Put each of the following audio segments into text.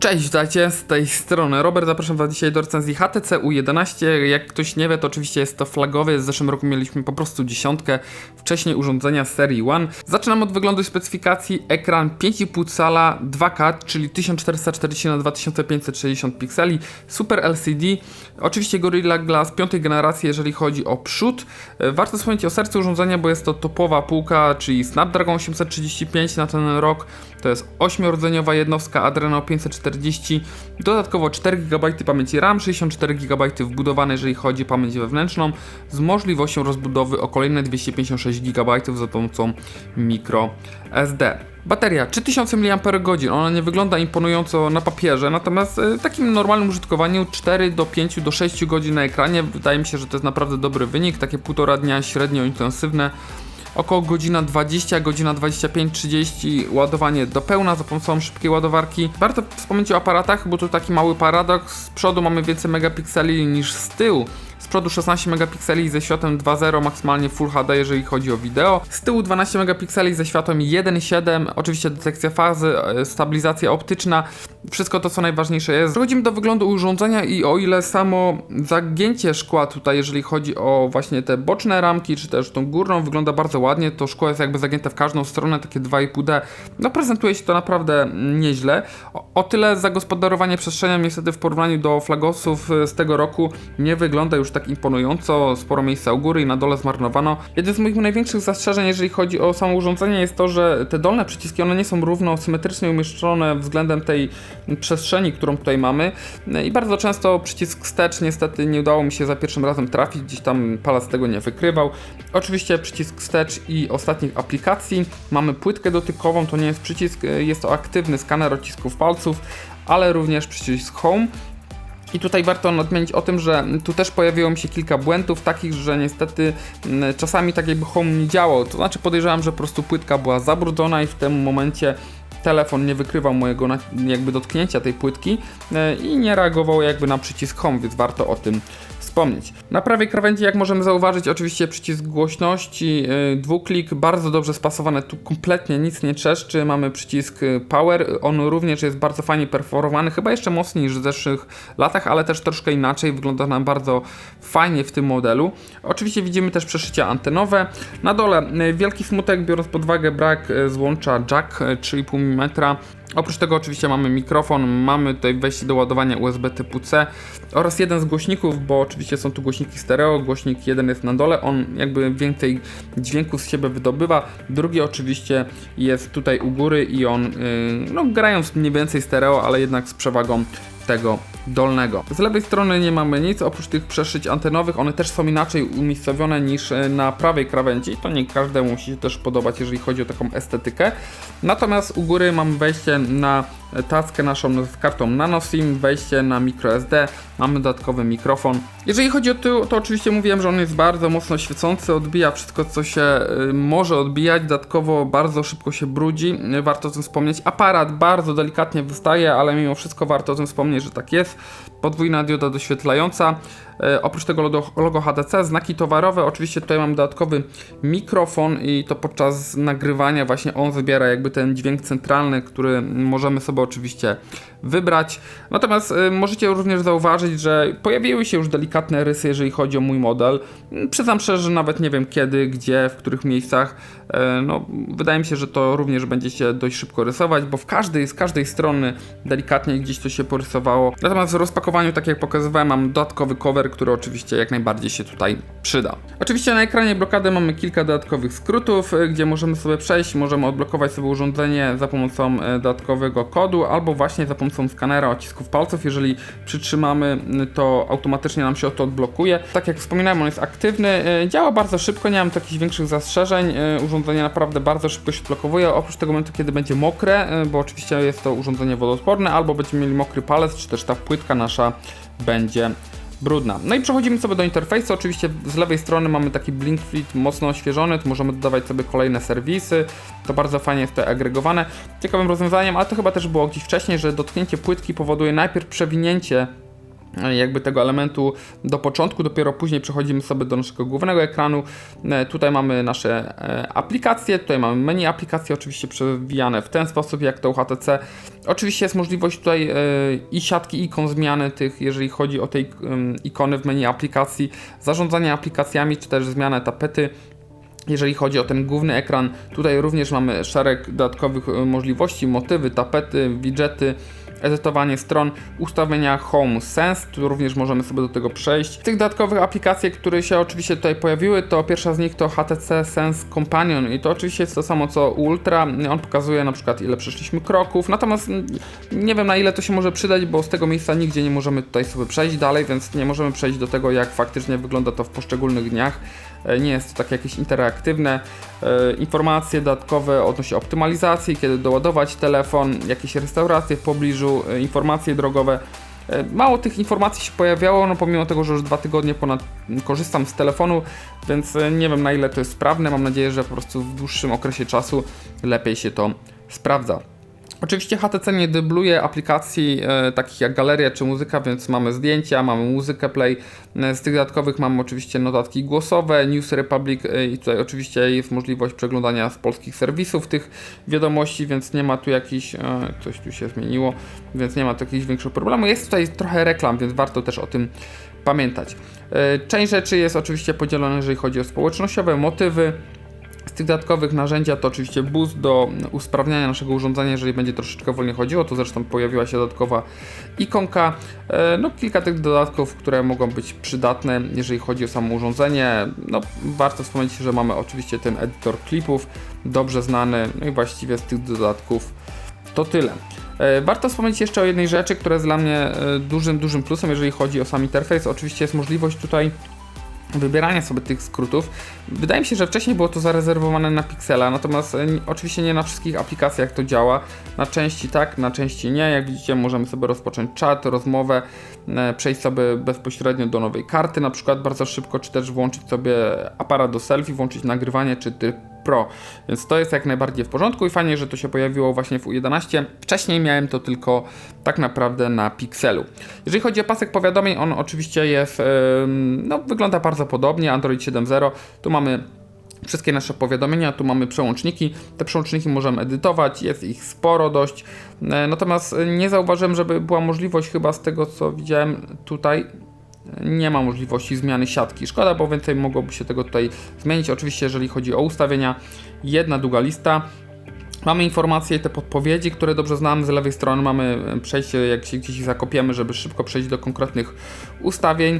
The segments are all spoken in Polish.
Cześć, witajcie z tej strony Robert, zapraszam was dzisiaj do recenzji HTC U11. Jak ktoś nie wie, to oczywiście jest to flagowy, w zeszłym roku mieliśmy po prostu dziesiątkę, wcześniej urządzenia serii One. Zaczynam od wyglądu specyfikacji, ekran 5,5 cala 2K, czyli 1440 na 2560 pikseli, Super LCD, oczywiście Gorilla Glass piątej generacji, jeżeli chodzi o przód. E, Warto wspomnieć o sercu urządzenia, bo jest to topowa półka, czyli Snapdragon 835 na ten rok, to jest 8-rdzeniowa jednostka Adreno 540, dodatkowo 4 GB pamięci RAM, 64 GB wbudowane, jeżeli chodzi o pamięć wewnętrzną, z możliwością rozbudowy o kolejne 256 GB za pomocą micro SD. Bateria 3000 mAh, ona nie wygląda imponująco na papierze, natomiast e, w takim normalnym użytkowaniu 4 do 5 do 6 godzin na ekranie, wydaje mi się, że to jest naprawdę dobry wynik, takie półtora dnia średnio intensywne około godzina 20, godzina 25-30 ładowanie do pełna za pomocą szybkiej ładowarki. Warto wspomnieć o aparatach, bo tu taki mały paradoks. Z przodu mamy więcej megapikseli niż z tyłu. Z przodu 16 megapikseli ze światłem 2.0, maksymalnie Full HD, jeżeli chodzi o wideo. Z tyłu 12 megapikseli ze światłem 1.7, oczywiście detekcja fazy, e, stabilizacja optyczna, wszystko to co najważniejsze jest. Przechodzimy do wyglądu urządzenia i o ile samo zagięcie szkła tutaj, jeżeli chodzi o właśnie te boczne ramki, czy też tą górną, wygląda bardzo ładnie, to szkło jest jakby zagięte w każdą stronę, takie 2,5D, no prezentuje się to naprawdę nieźle. O, tyle zagospodarowanie przestrzenią niestety w porównaniu do flagosów e, z tego roku nie wygląda już tak imponująco, sporo miejsca u góry i na dole zmarnowano. Jednym z moich największych zastrzeżeń, jeżeli chodzi o samo urządzenie, jest to, że te dolne przyciski, one nie są równo, symetrycznie umieszczone względem tej przestrzeni, którą tutaj mamy i bardzo często przycisk wstecz niestety nie udało mi się za pierwszym razem trafić, gdzieś tam palec tego nie wykrywał. Oczywiście przycisk wstecz i ostatnich aplikacji. Mamy płytkę dotykową, to nie jest przycisk, jest to aktywny skaner odcisków palców, ale również przycisk home. I tutaj warto nadmienić o tym, że tu też pojawiło mi się kilka błędów takich, że niestety mm, czasami tak jakby home nie działał. To znaczy podejrzewam, że po prostu płytka była zabrudzona i w tym momencie telefon nie wykrywał mojego jakby dotknięcia tej płytki e, i nie reagował jakby na przycisk home, więc warto o tym wspomnieć. Na prawej krawędzi, jak możemy zauważyć, oczywiście przycisk głośności, yy, dwuklik, bardzo dobrze spasowane, tu kompletnie nic nie trzeszczy. Mamy przycisk y, power, on również jest bardzo fajnie perforowany, chyba jeszcze mocniej niż w zeszłych latach, ale też troszkę inaczej, wygląda nam bardzo fajnie w tym modelu. Oczywiście widzimy też przeszycia antenowe. Na dole y, wielki smutek, biorąc pod uwagę brak y, złącza jack y, 3,5 mm. Oprócz tego oczywiście mamy mikrofon, mamy tutaj wejście do ładowania USB typu C oraz jeden z głośników, bo oczywiście są tu głośniki stereo, głośnik jeden jest na dole, on jakby więcej dźwięku z siebie wydobywa, drugi oczywiście jest tutaj u góry i on, yy, no grając mniej więcej stereo, ale jednak z przewagą tego dolnego. Z lewej strony nie mamy nic, oprócz tych przeszyć antenowych, one też są inaczej umiejscowione niż e, na prawej krawędzi, to nie każdemu musi się też podobać, jeżeli chodzi o taką estetykę. Natomiast u góry mamy wejście na taskę naszą z kartą NanoSIM, wejście na microSD, mamy dodatkowy mikrofon. Jeżeli chodzi o tył, to oczywiście mówiłem, że on jest bardzo mocno świecący, odbija wszystko, co się y, może odbijać, dodatkowo bardzo szybko się brudzi, y, warto o tym wspomnieć. Aparat bardzo delikatnie wystaje, ale mimo wszystko warto o tym wspomnieć, że tak jest. Podwójna dioda doświetlająca. E, oprócz tego logo, HTC, znaki towarowe, oczywiście tutaj mam dodatkowy mikrofon i to podczas nagrywania właśnie on wybiera jakby ten dźwięk centralny, który możemy sobie oczywiście wybrać. Natomiast y, możecie również zauważyć, że pojawiły się już delikatne rysy, jeżeli chodzi o mój model. Przyznam szczerze, że nawet nie wiem kiedy, gdzie, w których miejscach. E, no, wydaje mi się, że to również będzie się dość szybko rysować, bo w każdej, z każdej strony delikatnie gdzieś to się porysowało. Natomiast w rozpakowaniu, tak jak pokazywałem, mam dodatkowy cover, który oczywiście jak najbardziej się tutaj przyda. Oczywiście na ekranie blokady mamy kilka dodatkowych skrótów, y, gdzie możemy sobie przejść, możemy odblokować sobie urządzenie za pomocą e, dodatkowego kodu, albo właśnie za pomocą skanera odcisków palców. Jeżeli przytrzymamy, to automatycznie nam się to odblokuje. Tak jak wspominałem, on jest aktywny, y, działa bardzo szybko, nie mam tu jakichś większych zastrzeżeń. y, Urządzenie naprawdę bardzo szybko się odblokowuje, oprócz tego momentu, kiedy będzie mokre, y, bo oczywiście jest to urządzenie wodoodporne, albo będziemy mieli mokry palec, czy też ta płytka nasza będzie brudna. No i przechodzimy sobie do interfejsu. Oczywiście z lewej strony mamy taki blink fleet mocno oświeżony, tu możemy dodawać sobie kolejne serwisy. To bardzo fajnie jest to agregowane. Ciekawym rozwiązaniem, ale to chyba też było gdzieś wcześniej, że dotknięcie płytki powoduje najpierw przewinięcie e, jakby tego elementu do początku, dopiero później przechodzimy sobie do naszego głównego ekranu. E, Tutaj mamy nasze e, aplikacje, tutaj mamy menu aplikacji, oczywiście przewijane w ten sposób jak to u HTC. Oczywiście jest możliwość tutaj e, i siatki ikon zmiany tych, jeżeli chodzi o te ikony w menu aplikacji, zarządzanie aplikacjami, czy też zmianę tapety. Jeżeli chodzi o ten główny ekran, tutaj również mamy szereg dodatkowych e, możliwości, motywy, tapety, widgety, edytowanie stron, ustawienia Home Sense, tu również możemy sobie do tego przejść. Tych dodatkowych aplikacji, które się oczywiście tutaj pojawiły, to pierwsza z nich to HTC Sense Companion i to oczywiście jest to samo co Ultra. On pokazuje na przykład ile przeszliśmy kroków, natomiast mm, nie wiem na ile to się może przydać, bo z tego miejsca nigdzie nie możemy tutaj sobie przejść dalej, więc nie możemy przejść do tego jak faktycznie wygląda to w poszczególnych dniach. E, Nie jest to takie jakieś interaktywne. E, Informacje dodatkowe odnośnie optymalizacji, kiedy doładować telefon, jakieś restauracje w pobliżu, e, informacje drogowe. Mało tych informacji się pojawiało, no pomimo tego, że już dwa tygodnie ponad korzystam z telefonu, więc nie wiem na ile to jest sprawne. Mam nadzieję, że po prostu w dłuższym okresie czasu lepiej się to sprawdza. Oczywiście HTC nie dybluje aplikacji e, takich jak galeria czy muzyka, więc mamy zdjęcia, mamy muzykę play. E, z tych dodatkowych mamy oczywiście notatki głosowe, News Republic e, i tutaj oczywiście jest możliwość przeglądania z polskich serwisów tych wiadomości, więc nie ma tu jakiś, e, coś tu się zmieniło, więc nie ma tu jakiegoś większego. Jest tutaj trochę reklam, więc warto też o tym pamiętać. E, Część rzeczy jest oczywiście podzielona, jeżeli chodzi o społecznościowe, motywy, z tych dodatkowych narzędzia to oczywiście boost do usprawniania naszego urządzenia, jeżeli będzie troszeczkę wolniej chodziło. Tu zresztą pojawiła się dodatkowa ikonka. E, No, kilka tych dodatków, które mogą być przydatne, jeżeli chodzi o samo urządzenie. No, warto wspomnieć, że mamy oczywiście ten edytor klipów, dobrze znany. No i właściwie z tych dodatków to tyle. E, Warto wspomnieć jeszcze o jednej rzeczy, która jest dla mnie e, dużym, dużym plusem, jeżeli chodzi o sam interfejs. Oczywiście jest możliwość tutaj wybierania sobie tych skrótów. Wydaje mi się, że wcześniej było to zarezerwowane na Pixela, natomiast e, oczywiście nie na wszystkich aplikacjach to działa. Na części tak, na części nie. Jak widzicie, możemy sobie rozpocząć czat, rozmowę, przejść sobie bezpośrednio do nowej karty, na przykład bardzo szybko, czy też włączyć sobie aparat do selfie, włączyć nagrywanie, czy tryb Pro. Więc to jest jak najbardziej w porządku i fajnie, że to się pojawiło właśnie w U11. Wcześniej miałem to tylko tak naprawdę na Pixelu. Jeżeli chodzi o pasek powiadomień, on oczywiście jest, no wygląda bardzo podobnie, Android 7.0. Tu mamy wszystkie nasze powiadomienia, tu mamy przełączniki. Te przełączniki możemy edytować, jest ich sporo dość. E, Natomiast nie zauważyłem, żeby była możliwość chyba z tego co widziałem tutaj nie ma możliwości zmiany siatki. Szkoda, bo więcej mogłoby się tego tutaj zmienić. Oczywiście, jeżeli chodzi o ustawienia, jedna długa lista. Mamy informacje i te podpowiedzi, które dobrze znamy. Z lewej strony mamy e, przejście, jak się gdzieś zakopiemy, żeby szybko przejść do konkretnych ustawień.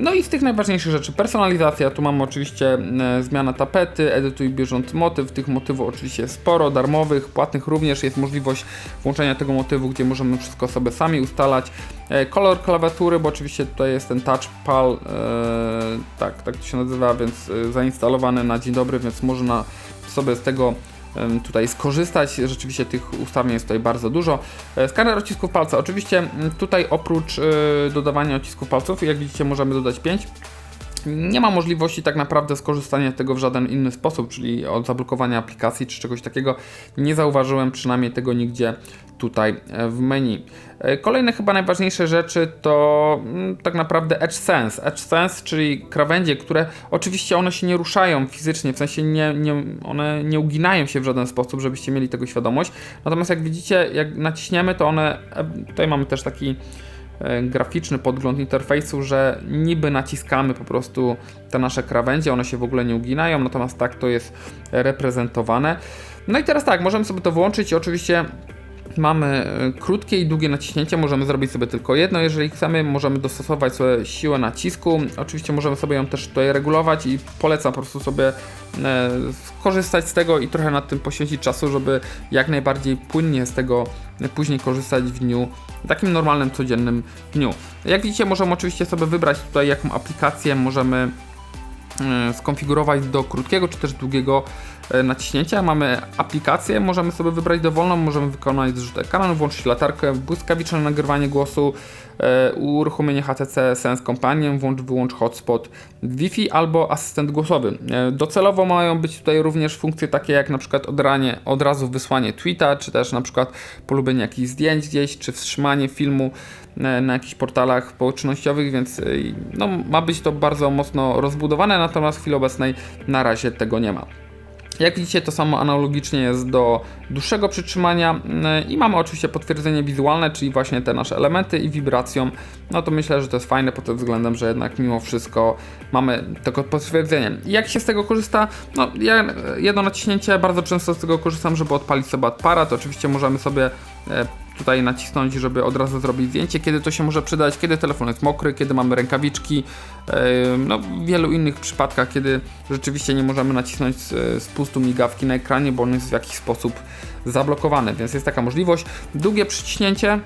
No i z tych najważniejszych rzeczy personalizacja. Tu mamy oczywiście e, zmiana tapety, edytuj bieżący motyw. Tych motywów oczywiście sporo, darmowych, płatnych również. Jest możliwość włączenia tego motywu, gdzie możemy wszystko sobie sami ustalać. E, Kolor klawiatury, bo oczywiście tutaj jest ten touchpad, e, tak, tak to się nazywa, więc zainstalowany na dzień dobry, więc można sobie z tego tutaj skorzystać. Rzeczywiście tych ustawień jest tutaj bardzo dużo. E, Skaner odcisków palca. Oczywiście tutaj oprócz e, dodawania odcisków palców, jak widzicie, możemy dodać 5. Nie ma możliwości tak naprawdę skorzystania z tego w żaden inny sposób, czyli od zablokowania aplikacji czy czegoś takiego. Nie zauważyłem przynajmniej tego nigdzie tutaj e, w menu. E, Kolejne chyba najważniejsze rzeczy to mm, tak naprawdę Edge Sense. Edge Sense, czyli krawędzie, które oczywiście one się nie ruszają fizycznie, w sensie nie, nie, one nie uginają się w żaden sposób, żebyście mieli tego świadomość. Natomiast jak widzicie, jak naciśniemy, to one, e, tutaj mamy też taki graficzny podgląd interfejsu, że niby naciskamy po prostu te nasze krawędzie, one się w ogóle nie uginają, natomiast tak to jest reprezentowane. No i teraz tak, możemy sobie to włączyć i oczywiście mamy e, krótkie i długie naciśnięcie, możemy zrobić sobie tylko jedno, jeżeli chcemy, możemy dostosować sobie siłę nacisku, oczywiście możemy sobie ją też tutaj regulować i polecam po prostu sobie e, skorzystać z tego i trochę nad tym poświęcić czasu, żeby jak najbardziej płynnie z tego e, później korzystać w dniu, takim normalnym, codziennym dniu. Jak widzicie, możemy oczywiście sobie wybrać tutaj jaką aplikację możemy skonfigurować do krótkiego czy też długiego naciśnięcia. Mamy aplikację, możemy sobie wybrać dowolną, możemy wykonać zrzut ekranu, włączyć latarkę, błyskawiczne nagrywanie głosu, e, uruchomienie HTC Sense Companion, włącz, wyłącz hotspot Wi-Fi albo asystent głosowy. E, docelowo mają być tutaj również funkcje takie jak na przykład odranie, od razu wysłanie tweeta, czy też na przykład polubienie jakichś zdjęć gdzieś, czy wstrzymanie filmu na, jakichś portalach społecznościowych, więc e, no, ma być to bardzo mocno rozbudowane, natomiast w chwili obecnej na razie tego nie ma. Jak widzicie, to samo analogicznie jest do dłuższego przytrzymania yy, i mamy oczywiście potwierdzenie wizualne, czyli właśnie te nasze elementy i wibracją. No to myślę, że to jest fajne pod tym względem, że jednak mimo wszystko mamy tego potwierdzenie. Jak się z tego korzysta? No ja jedno naciśnięcie, bardzo często z tego korzystam, żeby odpalić sobie aparat. Oczywiście możemy sobie e, tutaj nacisnąć, żeby od razu zrobić zdjęcie, kiedy to się może przydać, kiedy telefon jest mokry, kiedy mamy rękawiczki, no w wielu innych przypadkach, kiedy rzeczywiście nie możemy nacisnąć z, pustu migawki na ekranie, bo on jest w jakiś sposób zablokowany, więc jest taka możliwość. Długie przyciśnięcie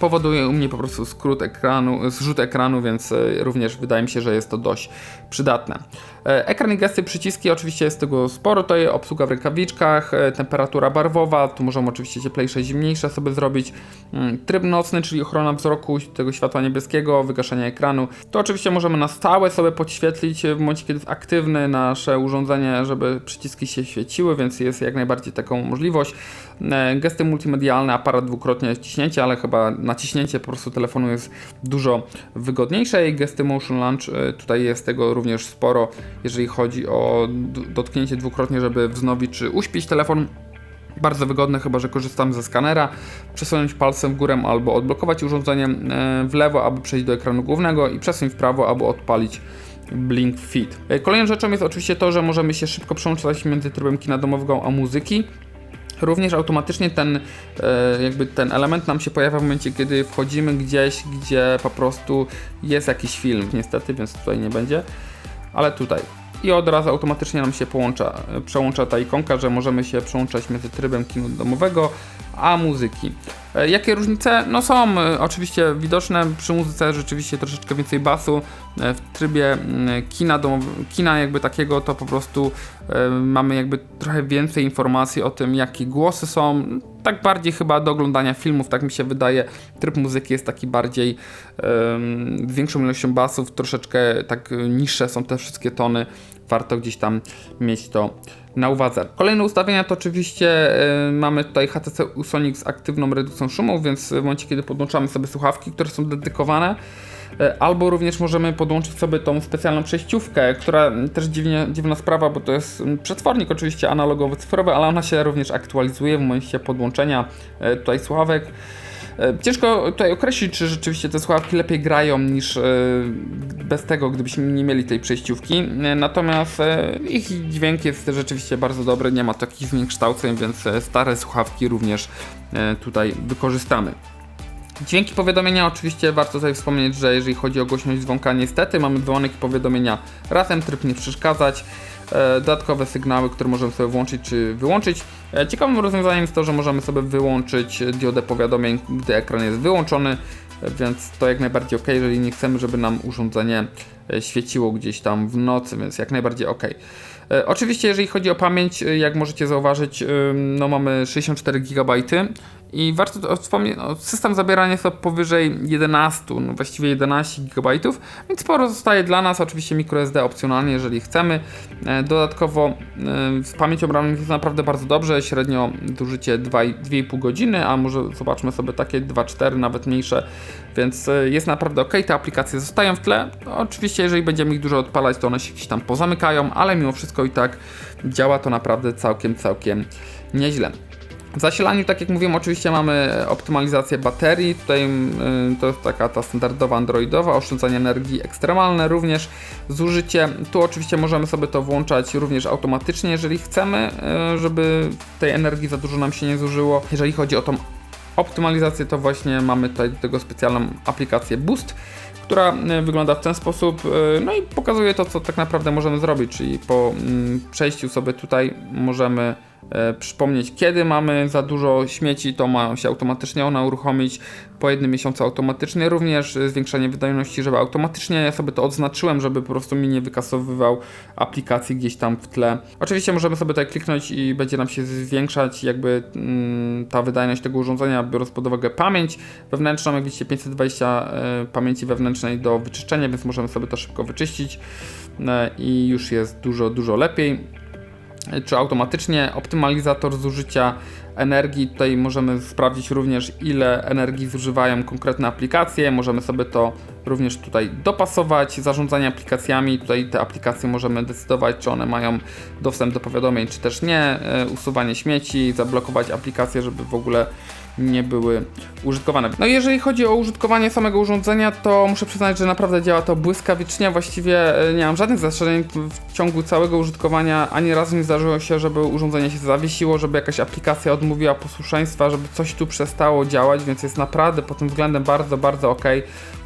powoduje u mnie po prostu skrót ekranu, zrzut ekranu, więc e, również wydaje mi się, że jest to dość przydatne. E, ekran i gesty, przyciski, oczywiście jest tego sporo, to jest obsługa w rękawiczkach, e, temperatura barwowa, tu możemy oczywiście cieplejsze, zimniejsze sobie zrobić, mm, tryb nocny, czyli ochrona wzroku tego światła niebieskiego, wygaszenie ekranu. To oczywiście możemy na stałe sobie podświetlić w momencie, kiedy jest aktywny nasze urządzenie, żeby przyciski się świeciły, więc jest jak najbardziej taką możliwość. Gesty multimedialne, aparat dwukrotnie ciśnięcie, ale chyba naciśnięcie po prostu telefonu jest dużo wygodniejsze i gesty Motion Launch, e, tutaj jest tego również sporo, jeżeli chodzi o dotknięcie dwukrotnie, żeby wznowić czy uśpić telefon. Bardzo wygodne, chyba że korzystam ze skanera. Przesunąć palcem w górę albo odblokować urządzenie e, w lewo, aby przejść do ekranu głównego i przesunąć w prawo, aby odpalić Blink Fit. E, kolejną rzeczą jest oczywiście to, że możemy się szybko przełączać między trybem kina domowego a muzyki. Również automatycznie ten, e, jakby ten element nam się pojawia w momencie, kiedy wchodzimy gdzieś, gdzie po prostu jest jakiś film. Niestety, więc tutaj nie będzie, ale tutaj. I od razu automatycznie nam się połącza, przełącza ta ikonka, że możemy się przełączać między trybem kinu domowego a muzyki. E, jakie różnice? No są e, oczywiście widoczne. Przy muzyce rzeczywiście troszeczkę więcej basu. E, w trybie mm, kina, kina jakby takiego to po prostu mamy jakby trochę więcej informacji o tym, jakie głosy są. Tak bardziej chyba do oglądania filmów, tak mi się wydaje. Tryb muzyki jest taki bardziej z większą ilością basów, troszeczkę tak niższe są te wszystkie tony. Warto gdzieś tam mieć to na uwadze. Kolejne ustawienia to oczywiście yy, mamy tutaj HTC Usonic z aktywną redukcją szumu, więc w momencie kiedy podłączamy sobie słuchawki, które są dedykowane, yy, albo również możemy podłączyć sobie tą specjalną przejściówkę, która też dziwnie, dziwna sprawa, bo to jest przetwornik oczywiście analogowy, cyfrowy, ale ona się również aktualizuje w momencie podłączenia yy, tutaj słuchawek. E, ciężko tutaj określić, czy rzeczywiście te słuchawki lepiej grają niż e, bez tego, gdybyśmy nie mieli tej przejściówki. E, natomiast ich dźwięk jest rzeczywiście bardzo dobry, nie ma takich zniekształceń, więc stare słuchawki również tutaj wykorzystamy. Dźwięki powiadomienia oczywiście warto tutaj wspomnieć, że jeżeli chodzi o głośność dzwonka, niestety mamy dzwonek i powiadomienia razem, tryb nie przeszkadzać. E, dodatkowe sygnały, które możemy sobie włączyć czy wyłączyć. E, ciekawym rozwiązaniem jest to, że możemy sobie wyłączyć diodę powiadomień, gdy ekran jest wyłączony, e, więc to jak najbardziej ok, jeżeli nie chcemy, żeby nam urządzenie świeciło gdzieś tam w nocy, więc jak najbardziej ok. Oczywiście, jeżeli chodzi o pamięć, jak możecie zauważyć, no mamy 64 GB i warto wspomnieć, no, system zabierania jest powyżej 11, no właściwie 11 GB, więc sporo zostaje dla nas, oczywiście microSD opcjonalnie, jeżeli chcemy. E, dodatkowo e, z pamięcią RAM jest naprawdę bardzo dobrze, średnio zużycie 2,5 godziny, a może zobaczmy sobie takie 2,4, nawet mniejsze, więc e, jest naprawdę ok, te aplikacje zostają w tle. Oczywiście, jeżeli będziemy ich dużo odpalać, to one się gdzieś tam pozamykają, ale mimo wszystko i tak działa to naprawdę całkiem, całkiem nieźle. W zasilaniu, tak jak mówiłem, oczywiście mamy optymalizację baterii. Tutaj y, to jest taka ta standardowa androidowa, oszczędzanie energii ekstremalne również, zużycie. Tu oczywiście możemy sobie to włączać również automatycznie, jeżeli chcemy, y, żeby tej energii za dużo nam się nie zużyło. Jeżeli chodzi o tą optymalizację, to właśnie mamy tutaj do tego specjalną aplikację Boost która y, wygląda w ten sposób, no i pokazuje to, co tak naprawdę możemy zrobić, czyli po mm, przejściu sobie tutaj możemy przypomnieć, kiedy mamy za dużo śmieci, to ma się automatycznie ona uruchomić po jednym miesiącu automatycznie. Również e, zwiększanie wydajności, żeby automatycznie ja sobie to odznaczyłem, żeby po prostu mi nie wykasowywał aplikacji gdzieś tam w tle. Oczywiście możemy sobie tutaj kliknąć i będzie nam się zwiększać jakby mm, ta wydajność tego urządzenia, biorąc pod uwagę pamięć wewnętrzną, jak widzicie 520 e, pamięci wewnętrznej do wyczyszczenia, więc możemy sobie to szybko wyczyścić e, i już jest dużo, dużo lepiej czy automatycznie optymalizator zużycia energii. Tutaj możemy sprawdzić również ile energii zużywają konkretne aplikacje. Możemy sobie to również tutaj dopasować. Zarządzanie aplikacjami. Tutaj te aplikacje możemy decydować, czy one mają dostęp do powiadomień, czy też nie. E, Usuwanie śmieci, zablokować aplikacje, żeby w ogóle nie były użytkowane. No jeżeli chodzi o użytkowanie samego urządzenia, to muszę przyznać, że naprawdę działa to błyskawicznie. Właściwie e, nie mam żadnych zastrzeżeń w ciągu całego użytkowania. Ani razu nie zdarzyło się, żeby urządzenie się zawiesiło, żeby jakaś aplikacja odmówiła posłuszeństwa, żeby coś tu przestało działać, więc jest naprawdę pod tym względem bardzo, bardzo ok.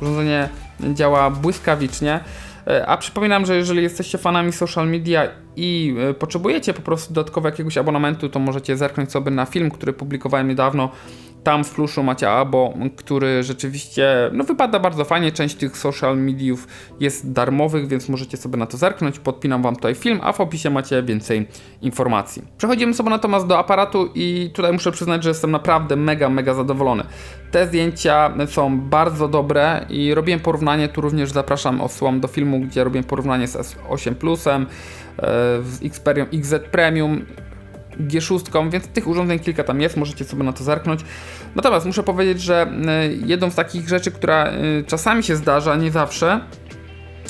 Urządzenie działa błyskawicznie. E, A przypominam, że jeżeli jesteście fanami social media i e, potrzebujecie po prostu dodatkowo jakiegoś abonamentu, to możecie zerknąć sobie na film, który publikowałem niedawno. Tam w pluszu macie abo, który rzeczywiście no, wypada bardzo fajnie. Część tych social mediów jest darmowych, więc możecie sobie na to zerknąć. Podpinam wam tutaj film, a w opisie macie więcej informacji. Przechodzimy sobie natomiast do aparatu i tutaj muszę przyznać, że jestem naprawdę mega, mega zadowolony. Te zdjęcia są bardzo dobre i robiłem porównanie, tu również zapraszam, odsyłam do filmu, gdzie robiłem porównanie z S8 Plusem, e, z Xperią XZ Premium, G6, więc tych urządzeń kilka tam jest, możecie sobie na to zerknąć. Natomiast muszę powiedzieć, że e, jedną z takich rzeczy, która e, czasami się zdarza, nie zawsze,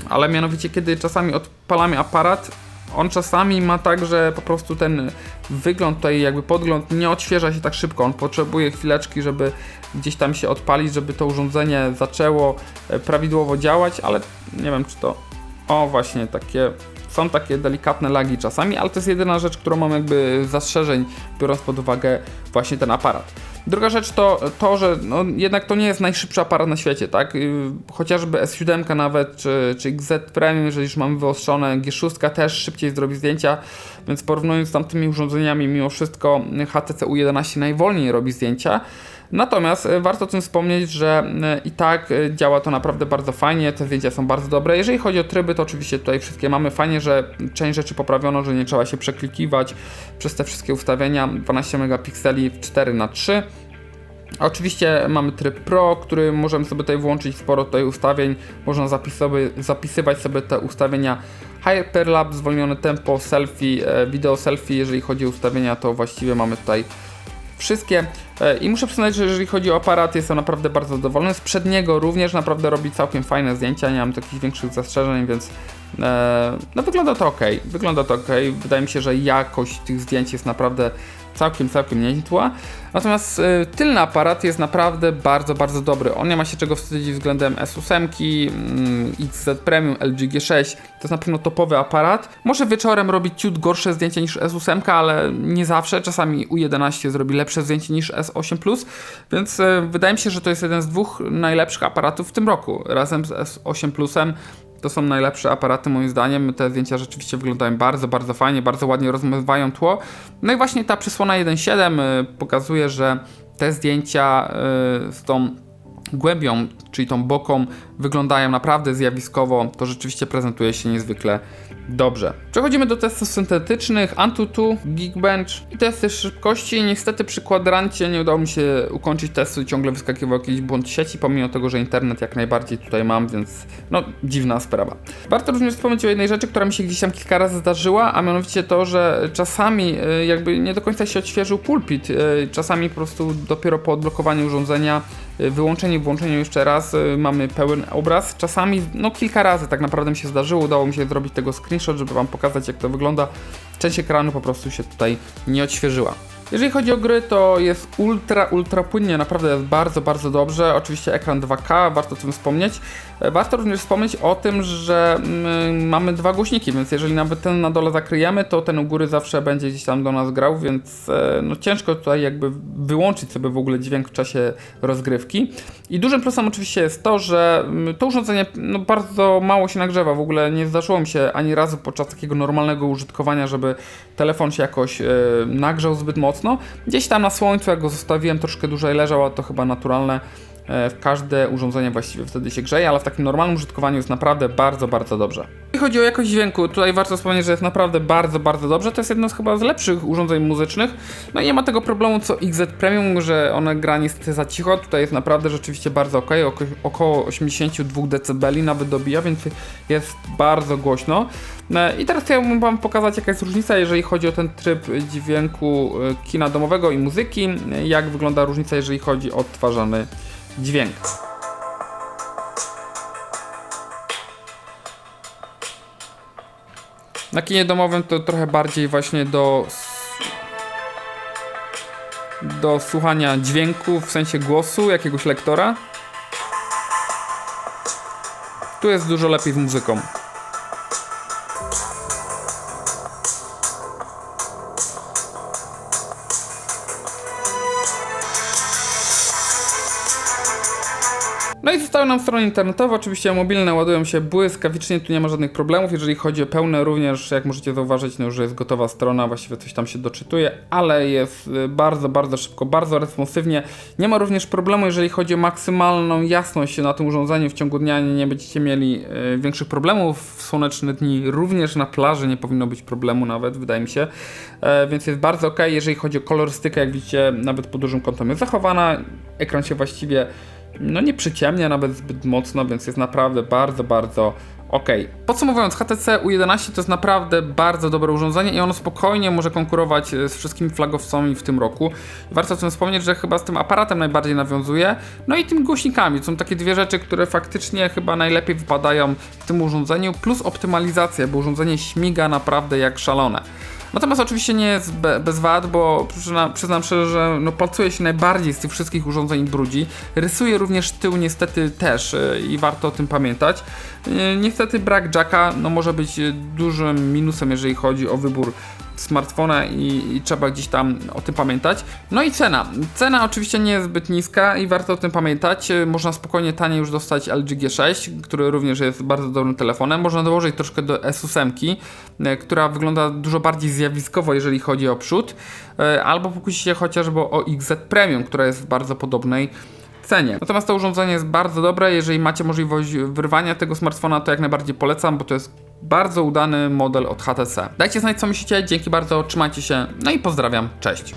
ale mianowicie kiedy czasami odpalamy aparat, on czasami ma tak, że po prostu ten wygląd tutaj, jakby podgląd nie odświeża się tak szybko. On potrzebuje chwileczki, żeby gdzieś tam się odpalić, żeby to urządzenie zaczęło e, prawidłowo działać, ale nie wiem czy to. O, właśnie takie. Są takie delikatne lagi czasami, ale to jest jedyna rzecz, którą mam jakby zastrzeżeń, biorąc pod uwagę właśnie ten aparat. Druga rzecz to to, że no, jednak to nie jest najszybszy aparat na świecie, tak? Yy, Chociażby S7 nawet, czy, czy XZ Premium, jeżeli już mamy wyostrzone, G6 też szybciej zrobi zdjęcia, więc porównując z tamtymi urządzeniami, mimo wszystko HTC U11 najwolniej robi zdjęcia. Natomiast e, warto o tym wspomnieć, że e, i tak e, działa to naprawdę bardzo fajnie, te zdjęcia są bardzo dobre. Jeżeli chodzi o tryby, to oczywiście tutaj wszystkie mamy. Fajnie, że część rzeczy poprawiono, że nie trzeba się przeklikiwać przez te wszystkie ustawienia. 12 megapikseli w 4 na 3 Oczywiście mamy tryb Pro, który możemy sobie tutaj włączyć sporo tutaj ustawień. Można zapisowy, zapisywać sobie te ustawienia Hyperlapse, zwolnione tempo, selfie, wideo selfie. Jeżeli chodzi o ustawienia, to właściwie mamy tutaj wszystkie. E, I muszę przyznać, że jeżeli chodzi o aparat, jestem naprawdę bardzo zadowolony. Z przedniego również naprawdę robi całkiem fajne zdjęcia, nie mam tu jakichś większych zastrzeżeń, więc e, no wygląda to ok. Wygląda to ok. Wydaje mi się, że jakość tych zdjęć jest naprawdę całkiem, całkiem niezła. Natomiast y, tylny aparat jest naprawdę bardzo, bardzo dobry. On nie ma się czego wstydzić względem S8, mm, XZ Premium, LG G6. To jest na pewno topowy aparat. Może wieczorem robić ciut gorsze zdjęcia niż S8, ale nie zawsze. Czasami U11 zrobi lepsze zdjęcie niż S8 Plus, więc y, wydaje mi się, że to jest jeden z dwóch najlepszych aparatów w tym roku. Razem z S8 Plusem to są najlepsze aparaty moim zdaniem. Te zdjęcia rzeczywiście wyglądają bardzo, bardzo fajnie, bardzo ładnie rozmywają tło. No i właśnie ta przysłona 1.7 y, pokazuje, że te zdjęcia y, z tą głębią, czyli tą boką, wyglądają naprawdę zjawiskowo. To rzeczywiście prezentuje się niezwykle dobrze. Przechodzimy do testów syntetycznych, Antutu, Geekbench i testy szybkości. Niestety przy kwadrancie nie udało mi się ukończyć testu, ciągle wyskakiwał jakiś błąd sieci, pomimo tego, że internet jak najbardziej tutaj mam, więc no dziwna sprawa. Warto również wspomnieć o jednej rzeczy, która mi się gdzieś tam kilka razy zdarzyła, a mianowicie to, że czasami y, jakby nie do końca się odświeżył pulpit. Y, Czasami po prostu dopiero po odblokowaniu urządzenia, y, wyłączeniu, włączeniu jeszcze raz mamy pełen obraz. Czasami, no kilka razy tak naprawdę mi się zdarzyło, udało mi się zrobić tego screenshot, żeby wam pokazać jak to wygląda. Część ekranu po prostu się tutaj nie odświeżyła. Jeżeli chodzi o gry, to jest ultra, ultra płynnie, naprawdę jest bardzo, bardzo dobrze. Oczywiście ekran 2K, warto o tym wspomnieć. E, Warto również wspomnieć o tym, że mm, mamy dwa głośniki, więc jeżeli nawet ten na dole zakryjemy, to ten u góry zawsze będzie gdzieś tam do nas grał, więc e, no, ciężko tutaj jakby wyłączyć sobie w ogóle dźwięk w czasie rozgrywki. I dużym plusem oczywiście jest to, że mm, to urządzenie no, bardzo mało się nagrzewa. W ogóle nie zdarzyło mi się ani razu podczas takiego normalnego użytkowania, żeby telefon się jakoś e, nagrzał zbyt mocno. Gdzieś tam na słońcu, jak go zostawiłem, troszkę dłużej leżał, a to chyba naturalne. E, w każde urządzenie właściwie wtedy się grzeje, ale w takim normalnym użytkowaniu jest naprawdę bardzo, bardzo dobrze. Jeśli chodzi o jakość dźwięku, tutaj warto wspomnieć, że jest naprawdę bardzo, bardzo dobrze. To jest jedno z chyba z lepszych urządzeń muzycznych. No i nie ma tego problemu co XZ Premium, że one gra niestety za cicho. Tutaj jest naprawdę rzeczywiście bardzo ok, oko- około 82 dB nawet dobija, więc jest bardzo głośno. E, I teraz chciałbym Wam pokazać jaka jest różnica, jeżeli chodzi o ten tryb dźwięku e, kina domowego i muzyki, jak wygląda różnica, jeżeli chodzi o odtwarzany. Na kinie domowym to trochę bardziej właśnie do do słuchania dźwięku w sensie głosu jakiegoś lektora. Tu jest dużo lepiej z muzyką. No i zostały nam strony internetowe, oczywiście mobilne ładują się błyskawicznie, tu nie ma żadnych problemów, jeżeli chodzi o pełne również, jak możecie zauważyć, no już jest gotowa strona, właściwie coś tam się doczytuje, ale jest y, bardzo, bardzo szybko, bardzo responsywnie. Nie ma również problemu, jeżeli chodzi o maksymalną jasność na tym urządzeniu. W ciągu dnia, nie, będziecie mieli y, większych problemów, w słoneczne dni również na plaży nie powinno być problemu nawet, wydaje mi się, e, więc jest bardzo ok, jeżeli chodzi o kolorystykę, jak widzicie, nawet pod dużym kątem jest zachowana, ekran się właściwie no nie przyciemnia nawet zbyt mocno, więc jest naprawdę bardzo, bardzo ok. Podsumowując, HTC U11 to jest naprawdę bardzo dobre urządzenie i ono spokojnie może konkurować e, z wszystkimi flagowcami w tym roku. Warto o tym wspomnieć, że chyba z tym aparatem najbardziej nawiązuje, no i tym głośnikami. To są takie dwie rzeczy, które faktycznie chyba najlepiej wypadają w tym urządzeniu, plus optymalizacja, bo urządzenie śmiga naprawdę jak szalone. Natomiast oczywiście nie jest be, bez wad, bo przyzna, przyznam szczerze, że no, palcuje się najbardziej z tych wszystkich urządzeń brudzi. Rysuje również tył niestety też yy, i warto o tym pamiętać. Yy, niestety brak jacka no, może być dużym minusem, jeżeli chodzi o wybór smartfona i, i, trzeba gdzieś tam o tym pamiętać. No i cena. Cena oczywiście nie jest zbyt niska i warto o tym pamiętać. Można spokojnie taniej już dostać LG G6, który również jest bardzo dobrym telefonem. Można dołożyć troszkę do S8, która wygląda dużo bardziej zjawiskowo, jeżeli chodzi o przód. Albo pokusić się chociażby o XZ Premium, która jest w bardzo podobnej cenie. Natomiast to urządzenie jest bardzo dobre. Jeżeli macie możliwość wyrwania tego smartfona, to jak najbardziej polecam, bo to jest bardzo udany model od HTC. Dajcie znać, co myślicie. Dzięki bardzo, trzymajcie się. No i pozdrawiam. Cześć.